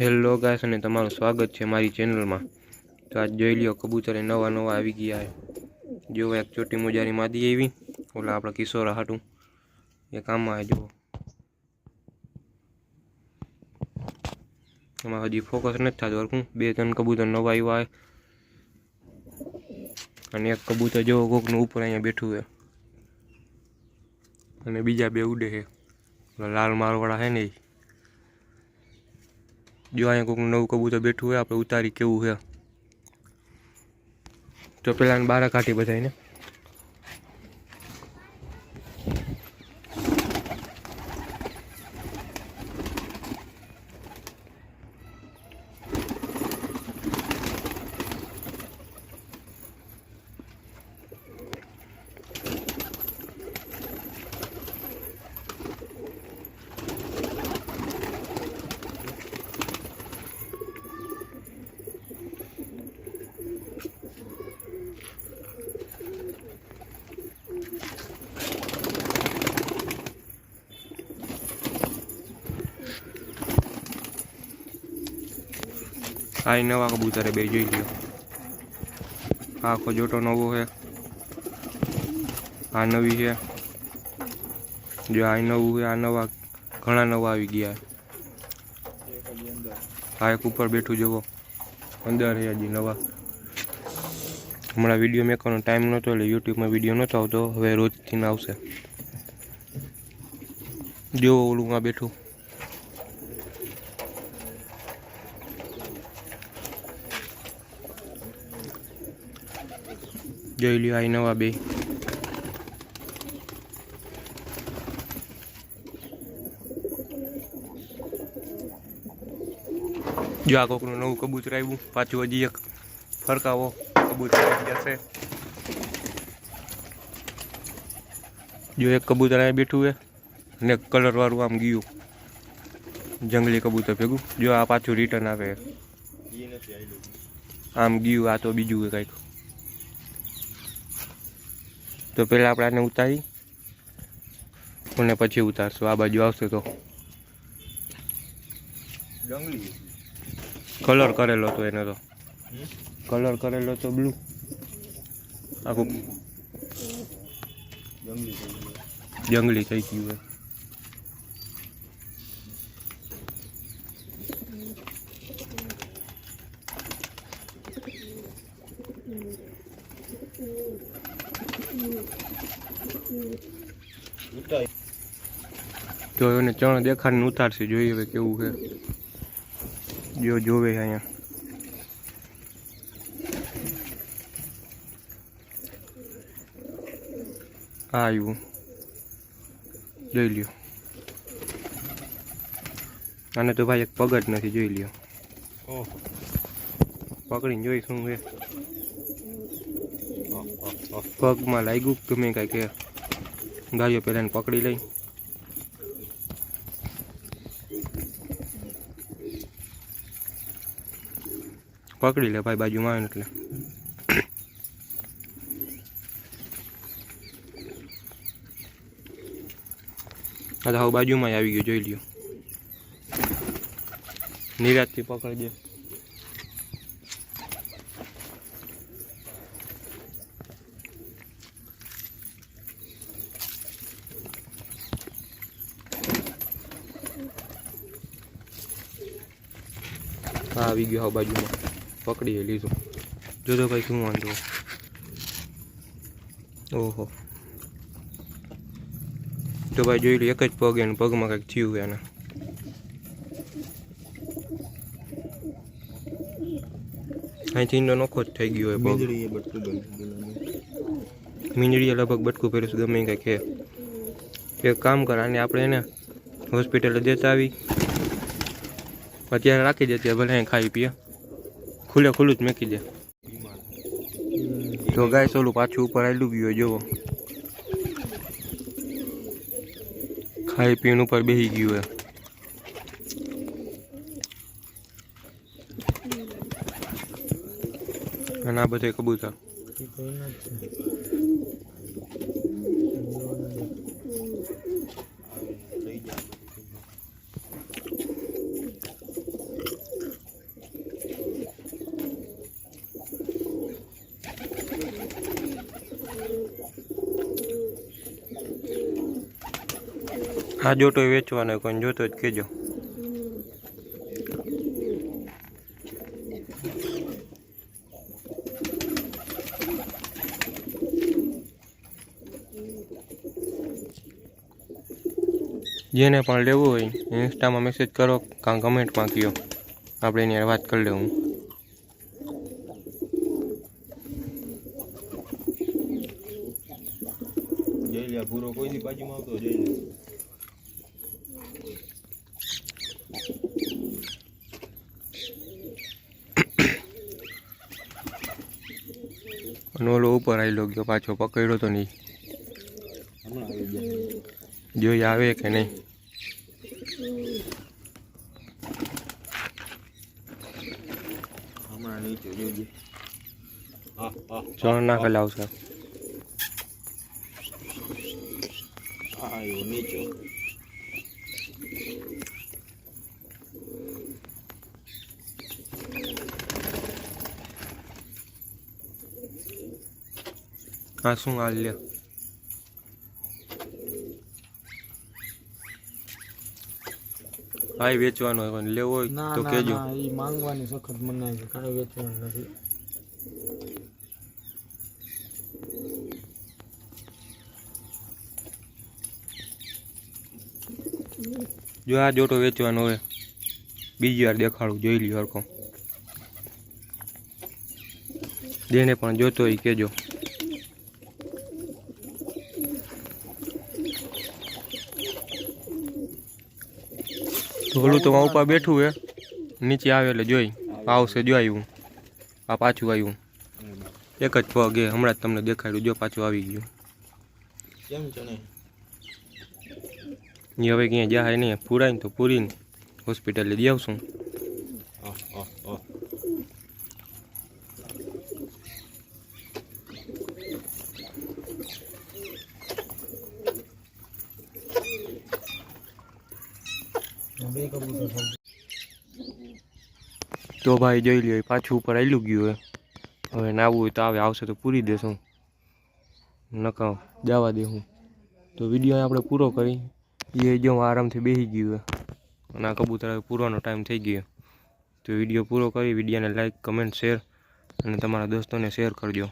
Hello guys અને તમારું સ્વાગત છે મારી ચેનલમાં. તો આજ જોઈ લ્યો, કબૂતરે નવા નવા આવી ગયા જેવો એક ચોટી મોજારી માદી આવી. ઓલા આપણા કિશોરા હાટું. એ કામમાં આવે જુઓ. એમાં હજી ફોકસ નથી થતું હરખું. બે, ત્રણ કબૂતર નવા આવ્યા અને એક કબૂતર જેવો કોકનું ઉપર અહીંયા બેઠું છે. અને બીજા બે ઉડે છે. લાલ મારવાળા છે ને ઈ. જો અહીંયા કોઈક નવું કબૂતર બેઠું હોય, આપણે ઉતારી કેવું છે તો પેલા બારા કાઢી બધાને આ નવા કબૂતરે બે જોઈ લ્યો. આખો જોટો નવો છે. આ નવી છે. જો આ નવું છે, આ નવા ઘણા નવા આવી ગયા. આ એક ઉપર બેઠું જવો. અંદર છે હજી નવા. હમણાં વીડિયો મેકવાનો ટાઈમ નહોતો એટલે યુટ્યુબમાં વીડિયો નહોતો આવતો. હવે રોજથી આવશે. જો ઓલું આ બેઠું. જોઈ લ્યો આ નવા બે. જો આ કોકનું નવું કબૂતર આવ્યું, પાછું હજી એક ફરકાવો કબૂતર જશે જો એક કબૂતર અહીં બેઠું છે ને કલર વાળું આમ ગયું. જંગલી કબૂતર ભેગું. જો આ પાછું રિટર્ન આવે. આમ ગયું, આ તો બીજું કંઈક. તો પહેલાં આપણે આને ઉતારી અને પછી ઉતારશું. આ બાજુ આવશે તો. કલર કરેલો હતો એને તો. કલર કરેલો તો બ્લુ આખું જંગલી થઈ ગયું ઉતાય એને ચણ દેખાડીને ઉતારશે જોઈએ હવે કેવું છે. જો જોવે અહીંયા. આ આવ્યું જોઈ લ્યો. આને તો ભાઈ એક પગ જ નથી જોઈ લ્યો. પકડીને જોઈ શું છે. પગમાં લાગ્યું ગમે કાંઈ કે ગાડીઓ પહેલાં પકડી લઈ. પકડી લે ભાઈ, બાજુમાં આવે એટલે. આ તો હવે બાજુમાં આવી ગયો, જોઈ લ્યો. નિરાજથી પકડી દે હા આવી ગયો હા બાજુમાં. પકડીએ લીધું. જોજો ભાઈ શું વાંધો. ઓહો. તો ભાઈ જોઈ લો એક જ પગ એને પગમાં કંઈક થયું એને. અહીંથી ઈંડો નોખો જ થઈ ગયો પગ. મીંદડી એ બટકું બંધ મીંદડીએ લગભગ બટકું પહેર્યું છે ગમે કંઈક એ એક કામ કર આને આપણે એને હોસ્પિટલે દેતા આવી. અત્યારે રાખી દે ત્યાં ભલે અહીં ખાઈ પીએ. ખુલ્લે ખુલ્લું જ મૂકી દે. તો ગાય સોલું પાછું ઉપર આવેલું ગયું જોવો ખાઈ પીને ઉપર બેસી ગયું હે અને આ બધે કબૂતર. આ જોટો વેચવાનો કોઈ જોતો જ કહેજો. જેને પણ લેવું હોય, ઇન્સ્ટામાં મેસેજ કરો, કાં કમેન્ટમાં કહો આપણે એની વાત કરી લેવું જઈ લે પૂરો કોઈની બાજુમાં આવતો જઈ અને ઓલો ઉપર આવેલો ગયો, પાછો પકડ્યો તો નહીં. આવી જોઈ આવે કે નહીં. ચણ હા આવ્યો નીચે. આ શું હાલ લે વેચવાનો લેવો હોય તો કેજો એ માંગવાની સખત મનાય છે કાંઈ વેચવાનું નથી જો આ જોટો વેચવાનો હોય બીજી વાર દેખાડું જોઈ લ્યો હરખો જેને પણ જોતો હોય કહેજો ઓલું તો ઉપર બેઠું હે. નીચે આવે એટલે જોઈ. આવશે જો આવ્યું. આ પાછું આવ્યું. એક જ પગ હમણાં જ તમને દેખાડ્યું. જો પાછું આવી ગયું. કેમ છે એ હવે ક્યાંય જાય નહીં. પૂરાય ને તો પૂરીને હોસ્પિટલે દઈ આવશું હા હા હા બે કબૂતર છે તો ભાઈ જોઈ લ્યો પાછું ઉપર આવેલું ગયું હવે હવે નાવું હોય તો આવે, આવશે તો પૂરી દેશું. નકા જવા દેવું તો વીડિયો આપણે પૂરો કરી. એ જો આરામથી બેસી ગયું હે. અને આ કબૂતર હવે પૂરવાનો ટાઈમ થઈ ગયો તો વીડિયો પૂરો કરી વિડીયોને લાઇક કમેન્ટ શેર અને તમારા દોસ્તોને શેર કરજો.